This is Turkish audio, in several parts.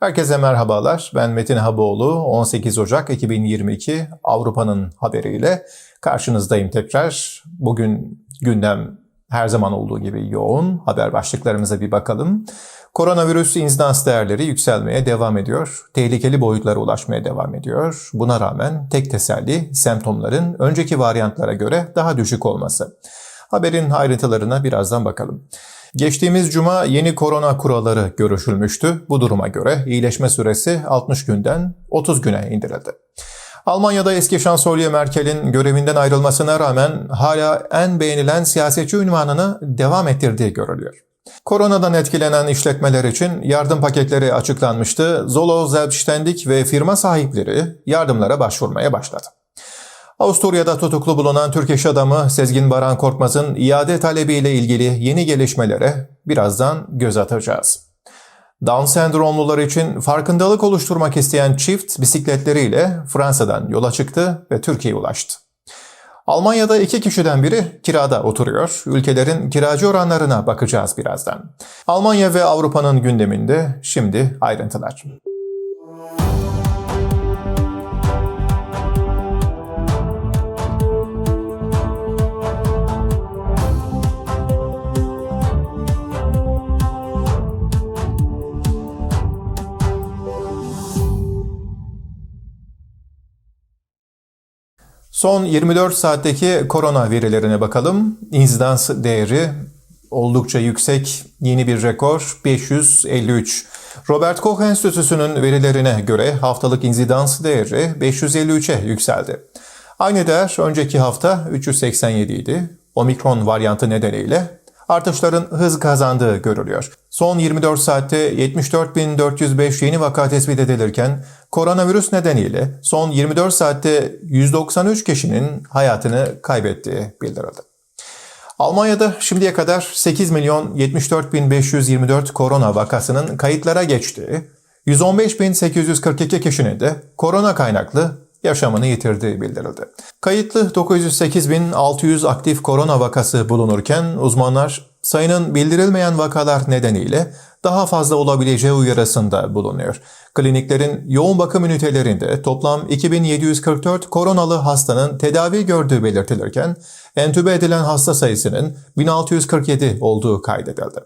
Herkese merhabalar. Ben Metin Haboğlu. 18 Ocak 2022 Avrupa'nın haberiyle karşınızdayım tekrar. Bugün gündem her zaman olduğu gibi yoğun. Haber başlıklarımıza bir bakalım. Koronavirüs insidans değerleri yükselmeye devam ediyor. Tehlikeli boyutlara ulaşmaya devam ediyor. Buna rağmen tek teselli semptomların önceki varyantlara göre daha düşük olması. Haberin ayrıntılarına birazdan bakalım. Geçtiğimiz cuma yeni korona kuralları görüşülmüştü. Bu duruma göre iyileşme süresi 60 günden 30 güne indirildi. Almanya'da eski şansölye Merkel'in görevinden ayrılmasına rağmen hala en beğenilen siyasetçi ünvanını devam ettirdiği görülüyor. Koronadan etkilenen işletmeler için yardım paketleri açıklanmıştı. Zolo, Selbstständig ve firma sahipleri yardımlara başvurmaya başladı. Avusturya'da tutuklu bulunan Türk iş adamı Sezgin Baran Korkmaz'ın iade talebiyle ilgili yeni gelişmelere birazdan göz atacağız. Down sendromlular için farkındalık oluşturmak isteyen çift bisikletleriyle Fransa'dan yola çıktı ve Türkiye'ye ulaştı. Almanya'da iki kişiden biri kirada oturuyor. Ülkelerin kiracı oranlarına bakacağız birazdan. Almanya ve Avrupa'nın gündeminde şimdi ayrıntılar. Son 24 saatteki korona verilerine bakalım. İnsidans değeri oldukça yüksek. Yeni bir rekor 553. Robert Koch Enstitüsü'nün verilerine göre haftalık insidans değeri 553'e yükseldi. Aynı değer önceki hafta 387 idi. Omikron varyantı nedeniyle artışların hız kazandığı görülüyor. Son 24 saatte 74.405 yeni vaka tespit edilirken koronavirüs nedeniyle son 24 saatte 193 kişinin hayatını kaybettiği bildirildi. Almanya'da şimdiye kadar 8 milyon 74.524 korona vakasının kayıtlara geçtiği, 115.842 kişinin de korona kaynaklı yaşamını yitirdiği bildirildi. Kayıtlı 908.600 aktif korona vakası bulunurken uzmanlar sayının bildirilmeyen vakalar nedeniyle daha fazla olabileceği uyarısında bulunuyor. Kliniklerin yoğun bakım ünitelerinde toplam 2744 koronalı hastanın tedavi gördüğü belirtilirken entübe edilen hasta sayısının 1647 olduğu kaydedildi.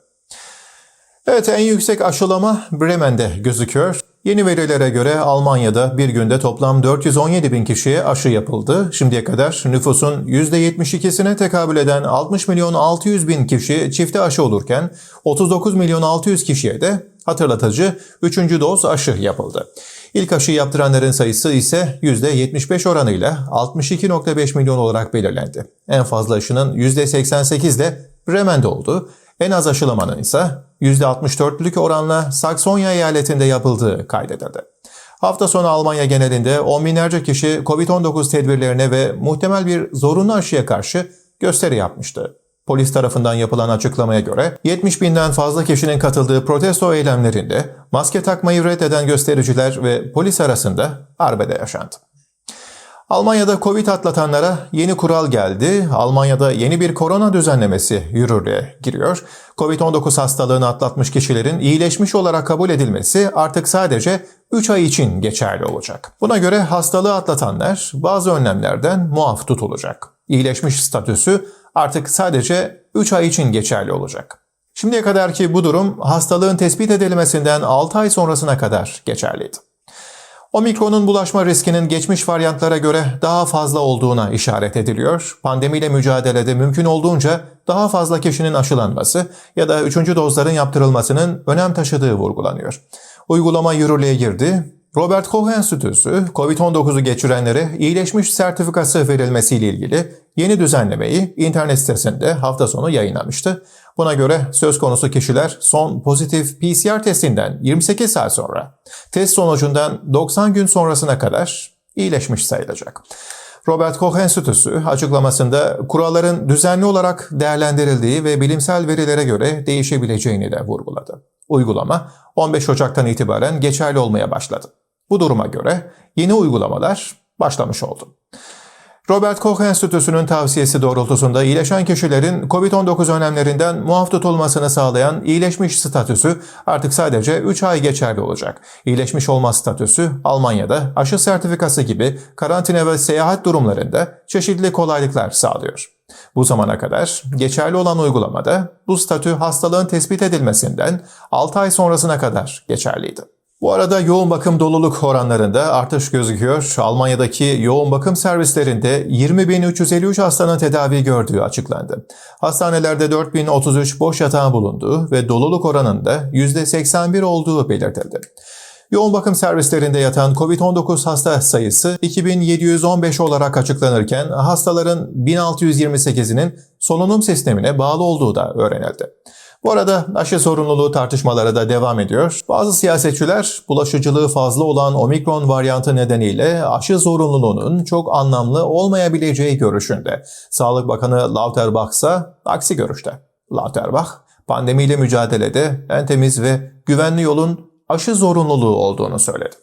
Evet en yüksek aşılama Bremen'de gözüküyor. Yeni verilere göre Almanya'da bir günde toplam 417 bin kişiye aşı yapıldı. Şimdiye kadar nüfusun %72'sine tekabül eden 60 milyon 600 bin kişi çifte aşı olurken 39 milyon 600 kişiye de hatırlatıcı 3. doz aşı yapıldı. İlk aşı yaptıranların sayısı ise %75 oranıyla 62.5 milyon olarak belirlendi. En fazla aşının %88 de Bremen'de oldu. En az aşılamanın ise %64'lük oranla Saksonya eyaletinde yapıldığı kaydedildi. Hafta sonu Almanya genelinde on binlerce kişi COVID-19 tedbirlerine ve muhtemel bir zorunlu aşıya karşı gösteri yapmıştı. Polis tarafından yapılan açıklamaya göre 70 binden fazla kişinin katıldığı protesto eylemlerinde maske takmayı reddeden göstericiler ve polis arasında arbede yaşandı. Almanya'da Covid atlatanlara yeni kural geldi. Almanya'da yeni bir korona düzenlemesi yürürlüğe giriyor. Covid-19 hastalığını atlatmış kişilerin iyileşmiş olarak kabul edilmesi artık sadece 3 ay için geçerli olacak. Buna göre hastalığı atlatanlar bazı önlemlerden muaf tutulacak. İyileşmiş statüsü artık sadece 3 ay için geçerli olacak. Şimdiye kadarki bu durum hastalığın tespit edilmesinden 6 ay sonrasına kadar geçerliydi. Omikron'un bulaşma riskinin geçmiş varyantlara göre daha fazla olduğuna işaret ediliyor. Pandemiyle mücadelede mümkün olduğunca daha fazla kişinin aşılanması ya da üçüncü dozların yaptırılmasının önem taşıdığı vurgulanıyor. Uygulama yürürlüğe girdi. Robert Koch Enstitüsü, COVID-19'u geçirenlere iyileşmiş sertifikası verilmesiyle ilgili yeni düzenlemeyi internet sitesinde hafta sonu yayınlamıştı. Buna göre söz konusu kişiler son pozitif PCR testinden 28 saat sonra, test sonucundan 90 gün sonrasına kadar iyileşmiş sayılacak. Robert Koch Enstitüsü açıklamasında kuralların düzenli olarak değerlendirildiği ve bilimsel verilere göre değişebileceğini de vurguladı. Uygulama 15 Ocak'tan itibaren geçerli olmaya başladı. Bu duruma göre yeni uygulamalar başlamış oldu. Robert Koch Enstitüsü'nün tavsiyesi doğrultusunda iyileşen kişilerin COVID-19 önlemlerinden muaf tutulmasını sağlayan iyileşmiş statüsü artık sadece 3 ay geçerli olacak. İyileşmiş olma statüsü Almanya'da aşı sertifikası gibi karantina ve seyahat durumlarında çeşitli kolaylıklar sağlıyor. Bu zamana kadar geçerli olan uygulamada bu statü hastalığın tespit edilmesinden 6 ay sonrasına kadar geçerliydi. Bu arada yoğun bakım doluluk oranlarında artış gözüküyor. Almanya'daki yoğun bakım servislerinde 20.353 hastanın tedavi gördüğü açıklandı. Hastanelerde 4.033 boş yatağın bulunduğu ve doluluk oranında %81 olduğu belirtildi. Yoğun bakım servislerinde yatan COVID-19 hasta sayısı 2715 olarak açıklanırken hastaların 1628'inin solunum sistemine bağlı olduğu da öğrenildi. Bu arada aşı sorumluluğu tartışmaları da devam ediyor. Bazı siyasetçiler bulaşıcılığı fazla olan omikron varyantı nedeniyle aşı zorunluluğunun çok anlamlı olmayabileceği görüşünde. Sağlık Bakanı Lauterbach ise aksi görüşte. Lauterbach, pandemiyle mücadelede en temiz ve güvenli yolun aşı zorunluluğu olduğunu söyledi.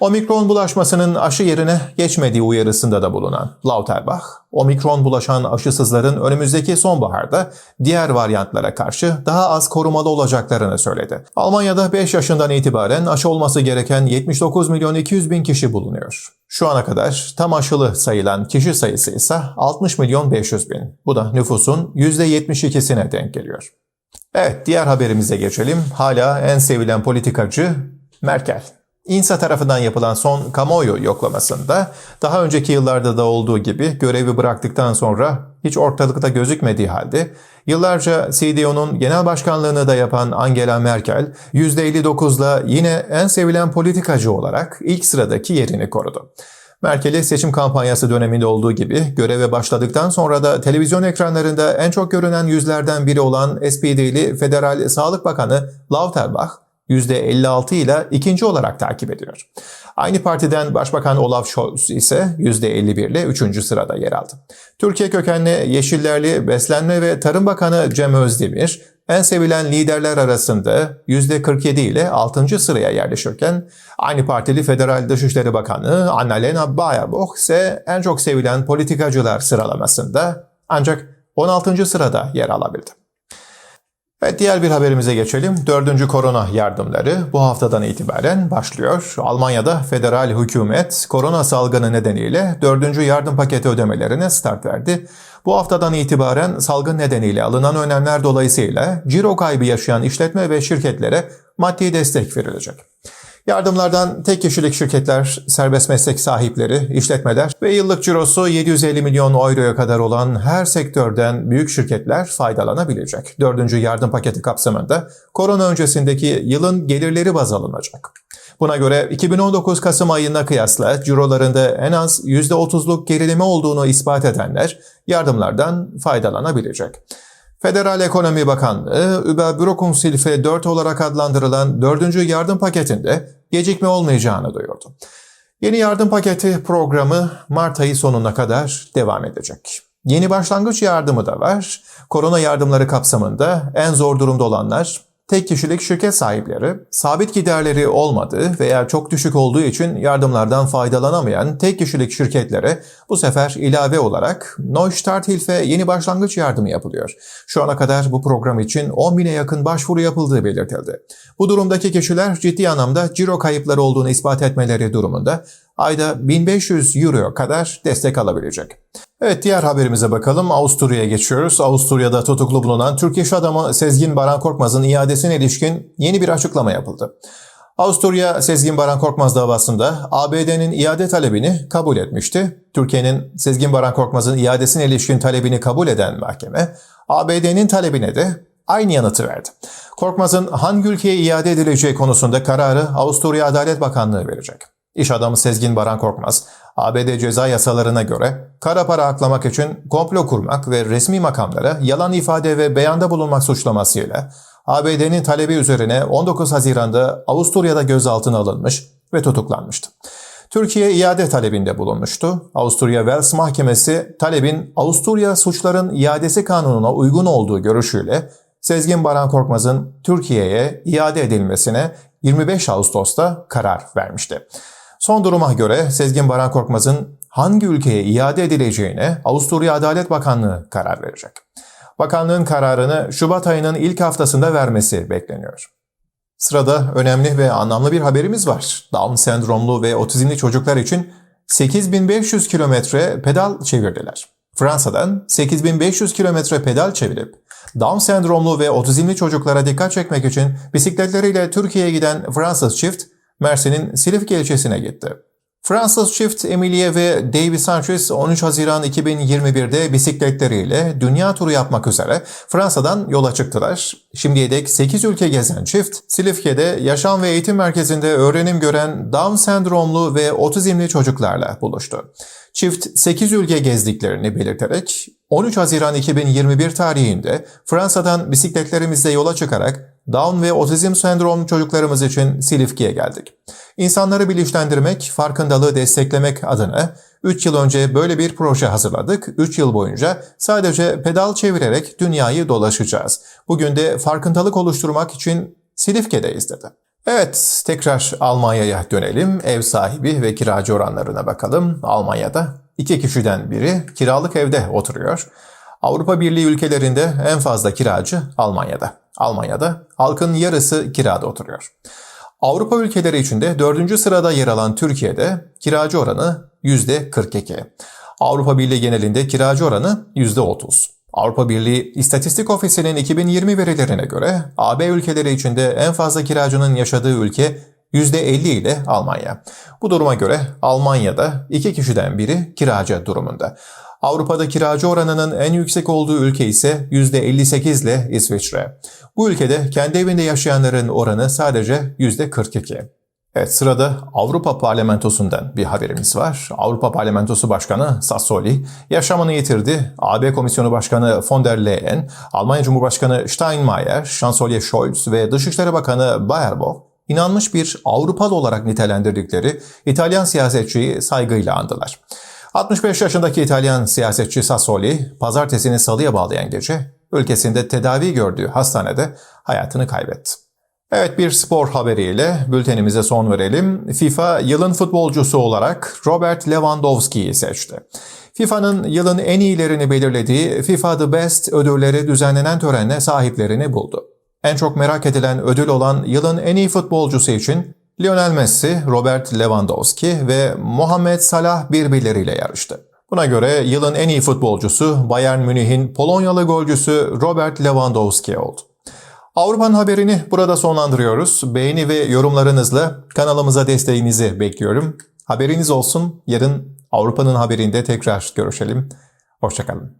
Omikron bulaşmasının aşı yerine geçmediği uyarısında da bulunan Lauterbach, omikron bulaşan aşısızların önümüzdeki sonbaharda diğer varyantlara karşı daha az korumalı olacaklarını söyledi. Almanya'da 5 yaşından itibaren aşı olması gereken 79 milyon 200 bin kişi bulunuyor. Şu ana kadar tam aşılı sayılan kişi sayısı ise 60 milyon 500 bin. Bu da nüfusun %72'sine denk geliyor. Evet, diğer haberimize geçelim. Hala en sevilen politikacı Merkel. İNSA tarafından yapılan son kamuoyu yoklamasında daha önceki yıllarda da olduğu gibi görevi bıraktıktan sonra hiç ortalıkta gözükmediği halde yıllarca CDU'nun genel başkanlığını da yapan Angela Merkel %59'la yine en sevilen politikacı olarak ilk sıradaki yerini korudu. Merkel'i seçim kampanyası döneminde olduğu gibi göreve başladıktan sonra da televizyon ekranlarında en çok görünen yüzlerden biri olan SPD'li Federal Sağlık Bakanı Lauterbach %56 ile ikinci olarak takip ediyor. Aynı partiden Başbakan Olaf Scholz ise %51 ile üçüncü sırada yer aldı. Türkiye kökenli Yeşillerli Beslenme ve Tarım Bakanı Cem Özdemir en sevilen liderler arasında %47 ile 6. sıraya yerleşirken aynı partili Federal Dışişleri Bakanı Annalena Baerbock ise en çok sevilen politikacılar sıralamasında ancak 16. sırada yer alabildi. Evet diğer bir haberimize geçelim. Dördüncü korona yardımları bu haftadan itibaren başlıyor. Almanya'da federal hükümet korona salgını nedeniyle dördüncü yardım paketi ödemelerine start verdi. Bu haftadan itibaren salgın nedeniyle alınan önlemler dolayısıyla ciro kaybı yaşayan işletme ve şirketlere maddi destek verilecek. Yardımlardan tek kişilik şirketler, serbest meslek sahipleri, işletmeler ve yıllık cirosu 750 milyon euroya kadar olan her sektörden büyük şirketler faydalanabilecek. Dördüncü yardım paketi kapsamında korona öncesindeki yılın gelirleri baz alınacak. Buna göre 2019 Kasım ayına kıyasla cirolarında en az %30'luk gerileme olduğunu ispat edenler yardımlardan faydalanabilecek. Federal Ekonomi Bakanlığı, Überbrückungshilfe 4 olarak adlandırılan 4. yardım paketinde gecikme olmayacağını duyurdu. Yeni yardım paketi programı Mart ayı sonuna kadar devam edecek. Yeni başlangıç yardımı da var. Korona yardımları kapsamında en zor durumda olanlar Tek kişilik şirket sahipleri, sabit giderleri olmadığı veya çok düşük olduğu için yardımlardan faydalanamayan tek kişilik şirketlere bu sefer ilave olarak Neustart Hilfe yeni başlangıç yardımı yapılıyor. Şu ana kadar bu program için 10 bine yakın başvuru yapıldığı belirtildi. Bu durumdaki kişiler ciddi anlamda ciro kayıpları olduğunu ispat etmeleri durumunda ayda 1500 euro kadar destek alabilecek. Evet diğer haberimize bakalım. Avusturya'ya geçiyoruz. Avusturya'da tutuklu bulunan Türk iş adamı Sezgin Baran Korkmaz'ın iadesine ilişkin yeni bir açıklama yapıldı. Avusturya Sezgin Baran Korkmaz davasında ABD'nin iade talebini kabul etmişti. Türkiye'nin Sezgin Baran Korkmaz'ın iadesine ilişkin talebini kabul eden mahkeme, ABD'nin talebine de aynı yanıtı verdi. Korkmaz'ın hangi ülkeye iade edileceği konusunda kararı Avusturya Adalet Bakanlığı verecek. İş adamı Sezgin Baran Korkmaz, ABD ceza yasalarına göre kara para aklamak için komplo kurmak ve resmi makamlara yalan ifade ve beyanda bulunmak suçlamasıyla ABD'nin talebi üzerine 19 Haziran'da Avusturya'da gözaltına alınmış ve tutuklanmıştı. Türkiye iade talebinde bulunmuştu. Avusturya Wels Mahkemesi talebin Avusturya suçların iadesi kanununa uygun olduğu görüşüyle Sezgin Baran Korkmaz'ın Türkiye'ye iade edilmesine 25 Ağustos'ta karar vermişti. Son duruma göre Sezgin Baran Korkmaz'ın hangi ülkeye iade edileceğine Avusturya Adalet Bakanlığı karar verecek. Bakanlığın kararını Şubat ayının ilk haftasında vermesi bekleniyor. Sırada önemli ve anlamlı bir haberimiz var. Down sendromlu ve otizmli çocuklar için 8500 kilometre pedal çevirdiler. Fransa'dan 8500 kilometre pedal çevirip Down sendromlu ve otizmli çocuklara dikkat çekmek için bisikletleriyle Türkiye'ye giden Fransız çift Mersin'in Silifke ilçesine gitti. Fransız çift Emilie ve Davy Sanchez 13 Haziran 2021'de bisikletleriyle dünya turu yapmak üzere Fransa'dan yola çıktılar. Şimdiye dek 8 ülke gezen çift, Silifke'de yaşam ve eğitim merkezinde öğrenim gören Down sendromlu ve otizmli çocuklarla buluştu. Çift 8 ülke gezdiklerini belirterek 13 Haziran 2021 tarihinde Fransa'dan bisikletlerimizle yola çıkarak Down ve otizm sendromlu çocuklarımız için Silifke'ye geldik. İnsanları bilinçlendirmek, farkındalığı desteklemek adına 3 yıl önce böyle bir proje hazırladık. 3 yıl boyunca sadece pedal çevirerek dünyayı dolaşacağız. Bugün de farkındalık oluşturmak için Silifke'deyiz dedi. Evet, tekrar Almanya'ya dönelim. Ev sahibi ve kiracı oranlarına bakalım. Almanya'da iki kişiden biri kiralık evde oturuyor. Avrupa Birliği ülkelerinde en fazla kiracı Almanya'da. Almanya'da halkın yarısı kirada oturuyor. Avrupa ülkeleri içinde dördüncü sırada yer alan Türkiye'de kiracı oranı %42. Avrupa Birliği genelinde kiracı oranı %30. Avrupa Birliği İstatistik Ofisi'nin 2020 verilerine göre AB ülkeleri içinde en fazla kiracının yaşadığı ülke %50 ile Almanya. Bu duruma göre Almanya'da iki kişiden biri kiracı durumunda. Avrupa'da kiracı oranının en yüksek olduğu ülke ise %58 ile İsviçre. Bu ülkede kendi evinde yaşayanların oranı sadece %42. Evet sırada Avrupa Parlamentosu'ndan bir haberimiz var. Avrupa Parlamentosu Başkanı Sassoli yaşamını yitirdi. AB Komisyonu Başkanı von der Leyen, Almanya Cumhurbaşkanı Steinmeier, Şansölye Scholz ve Dışişleri Bakanı Baerbock inanmış bir Avrupalı olarak nitelendirdikleri İtalyan siyasetçiyi saygıyla andılar. 65 yaşındaki İtalyan siyasetçi Sassoli, pazartesini salıya bağlayan gece ülkesinde tedavi gördüğü hastanede hayatını kaybetti. Evet bir spor haberiyle bültenimize son verelim. FIFA yılın futbolcusu olarak Robert Lewandowski'yi seçti. FIFA'nın yılın en iyilerini belirlediği FIFA The Best ödülleri düzenlenen törenle sahiplerini buldu. En çok merak edilen ödül olan yılın en iyi futbolcusu için Lionel Messi, Robert Lewandowski ve Mohamed Salah birbirleriyle yarıştı. Buna göre yılın en iyi futbolcusu Bayern Münih'in Polonyalı golcüsü Robert Lewandowski oldu. Avrupa'nın haberini burada sonlandırıyoruz. Beğeni ve yorumlarınızla kanalımıza desteğinizi bekliyorum. Haberiniz olsun. Yarın Avrupa'nın haberinde tekrar görüşelim. Hoşçakalın.